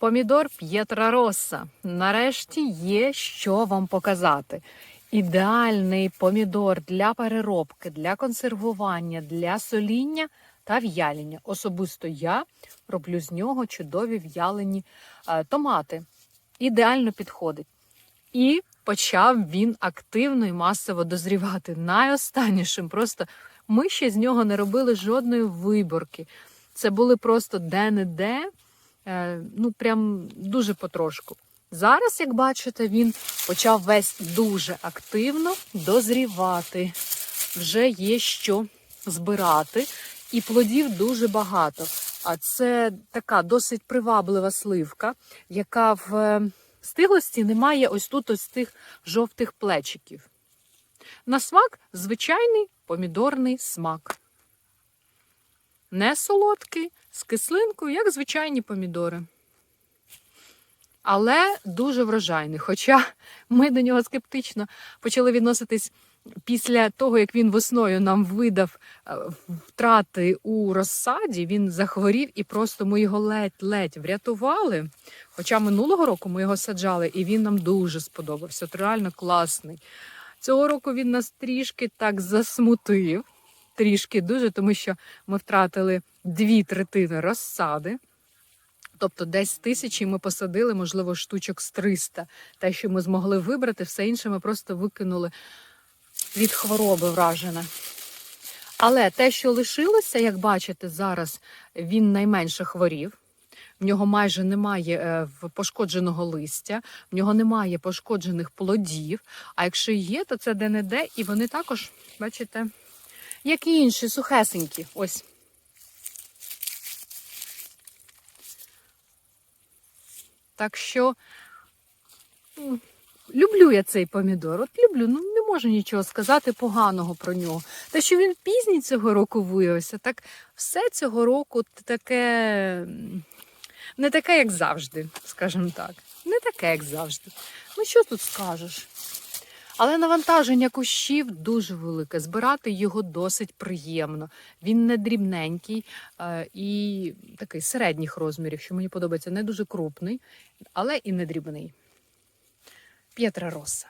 Помідор П'єтра Росса. Нарешті є що вам показати. Ідеальний помідор для переробки, для консервування, для соління та в'ялення. Особисто я роблю з нього чудові в'ялені е, томати. Ідеально підходить. І почав він активно і масово дозрівати. Найостаннішим просто ми ще з нього не робили жодної виборки. Це були просто де-не-де, ну прям дуже потрошку. Зараз, як бачите, він почав весь дуже активно дозрівати. Вже є що збирати, і плодів дуже багато. А це така досить приваблива сливка, яка в е, стиглості немає ось тут ось тих жовтих плечиків. На смак звичайний помідорний смак. Не солодкий, з кислинкою, як звичайні помідори. Але дуже врожайний. Хоча ми до нього скептично почали відноситись після того, як він весною нам видав е, втрати у розсаді, він захворів і просто ми його ледь-ледь врятували. Хоча минулого року ми його саджали, і він нам дуже сподобався. От реально класний. Цього року він нас трішки так засмутив, трішки дуже, тому що ми втратили дві третини розсади. Тобто десь тисячі ми посадили, можливо, штучок з 300. Те, що ми змогли вибрати, все інше ми просто викинули від хвороби вражене. Але те, що лишилося, як бачите, зараз він найменше хворів. В нього майже немає е, пошкодженого листя, в нього немає пошкоджених плодів. А якщо є, то це де-не-де, і вони також, бачите, як і інші, сухесенькі. Ось. Так що люблю я цей помідор. От люблю, ну не можу нічого сказати поганого про нього. Те, що він пізній цього року виявився, так все цього року таке не таке, як завжди, скажімо так. Не таке, як завжди. Ну що тут скажеш? Але навантаження кущів дуже велике. Збирати його досить приємно. Він не дрібненький е, і такий середніх розмірів, що мені подобається, не дуже крупний, але і не дрібний. П'єтра Роса.